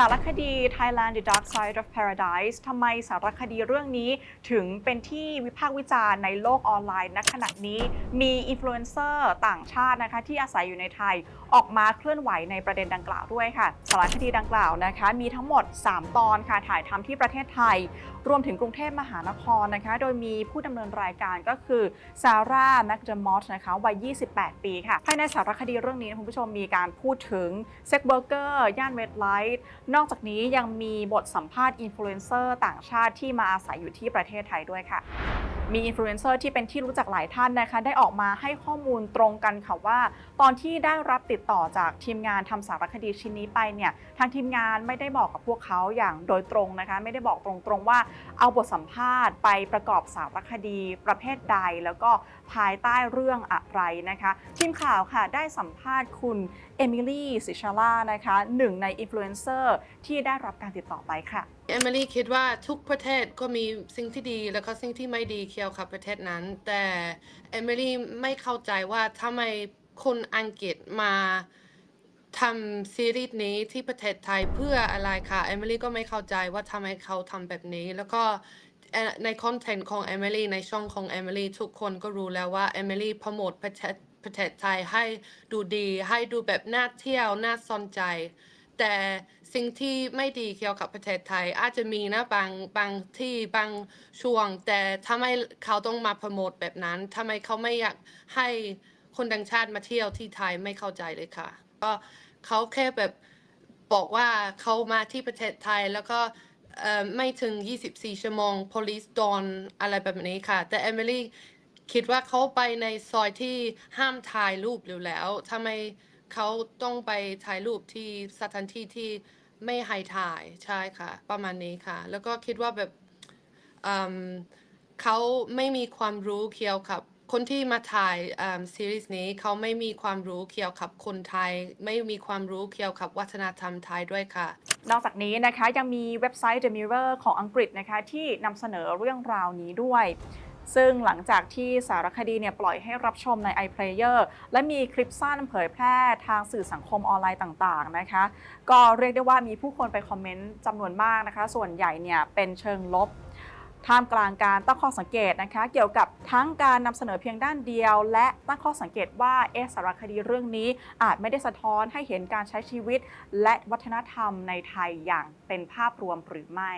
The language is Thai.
สารคดี Thailand The Dark Side of Paradise ทำไมสารคดีเรื่องนี้ถึงเป็นที่วิพากษ์วิจารณ์ในโลกออนไลน์ณขณะนี้มีอินฟลูเอนเซอร์ต่างชาตินะคะที่อาศัยอยู่ในไทยออกมาเคลื่อนไหวในประเด็นดังกล่าวด้วยค่ะ สารคดีดังกล่าวนะคะ มีทั้งหมด 3 ตอนค่ะถ่ายทำที่ประเทศไทย รวมถึงกรุงเทพมหานครนะคะ โดยมีผู้ดำเนินรายการก็คือซาร่าแมคเดมอสนะคะวัย 28 ปีค่ะ ภายในสารคดีเรื่องนี้นะคุณผู้ชมมีการพูดถึงเซ็กเบอร์เกอร์ย่านเวดไลท์นอกจากนี้ยังมีบทสัมภาษณ์อินฟลูเอนเซอร์ต่างชาติที่มาอาศัยอยู่ที่ประเทศไทยด้วยค่ะ มีอินฟลูเอนเซอร์ที่เป็นที่รู้จักหลายท่านนะคะ ได้ออกมาให้ข้อมูลตรงกันค่ะว่า ตอนที่ได้รับติดต่อจากทีมงานทำสารคดีชิ้นนี้ไปเนี่ยทางทีมงานไม่ได้บอกกับพวกเขาอย่างโดยตรงนะคะ ไม่ได้บอกตรงๆว่าเอาบทสัมภาษณ์ไปประกอบสารคดีประเภทใด แล้วก็ภายใต้เรื่องอะไรนะคะทีมข่าวค่ะได้สัมภาษณ์คุณเอมิลี่ซิชาล่านะคะหนึ่งในอินฟลูเอนเซอร์ที่ได้รับการติดต่อไปค่ะ เอมิลี่คิดว่าทุกประเทศก็มีสิ่งที่ดีแล้วก็สิ่งที่ไม่ดีเกี่ยวกับประเทศนั้น แต่เอมิลี่ไม่เข้าใจว่าทำไมคนอังกฤษมาทำซีรีส์นี้ที่ประเทศไทยเพื่ออะไรค่ะเอมิลี่ก็ไม่เข้าใจว่าทำไมเขาทำแบบนี้ แล้วก็ในคอนเทนต์ของเอมิลี่ในช่องของเอมิลี่ทุกคนก็รู้แล้วว่าเอมิลี่โปรโมทประเทศประเทศไทยให้ดูดี ให้ดูแบบน่าเที่ยวน่าสนใจ แต่สิ่งที่ไม่ดีเกี่ยวกับประเทศไทย อาจจะมีนะบางบางที่บางช่วง แต่ทำไมเขาต้องมาโปรโมทแบบนั้นทำไมเขาไม่อยากให้คนต่างชาติมาเที่ยวที่ไทยไม่เข้าใจเลยค่ะ ก็เขาแค่แบบบอกว่าเขามาที่ประเทศไทยแล้วก็ไม่ถึง 24 ชั่วโมง police dawn อะไรแบบนี้ค่ะ แต่เอมิลี่คิดว่าเขาไปในซอยที่ห้ามถ่ายรูปอยู่แล้วทำไม เขาต้องไปถ่ายรูปที่สถานที่ที่ไม่ให้ถ่ายใช่ค่ะ ประมาณนี้ค่ะ แล้วก็คิดว่าแบบเขาไม่มีความรู้เกี่ยวกับ คนที่มาถ่ายซีรีส์นี้เขาไม่มีความรู้เกี่ยวกับคนไทย ไม่มีความรู้เกี่ยวกับวัฒนธรรมไทยด้วยค่ะ นอกจากนี้นะคะยังมีเว็บไซต์ The Mirror ของอังกฤษนะคะที่นำเสนอเรื่องราวนี้ด้วย ซึ่งหลังจากที่สารคดีเนี่ยปล่อยให้รับชมใน iPlayer และมีคลิปสั้นเผยแพร่ทางสื่อสังคมออนไลน์ต่างๆนะคะ ก็เรียกได้ว่ามีผู้คนไปคอมเมนต์จำนวนมากนะคะ ส่วนใหญ่เนี่ยเป็นเชิงลบท่ามกลางการตั้งข้อสังเกตนะคะ เกี่ยวกับทั้งการนำเสนอเพียงด้านเดียว และตั้งข้อสังเกตว่าเอะสารคดีเรื่องนี้อาจไม่ได้สะท้อนให้เห็นการใช้ชีวิต และวัฒนธรรมในไทยอย่างเป็นภาพรวมหรือไม่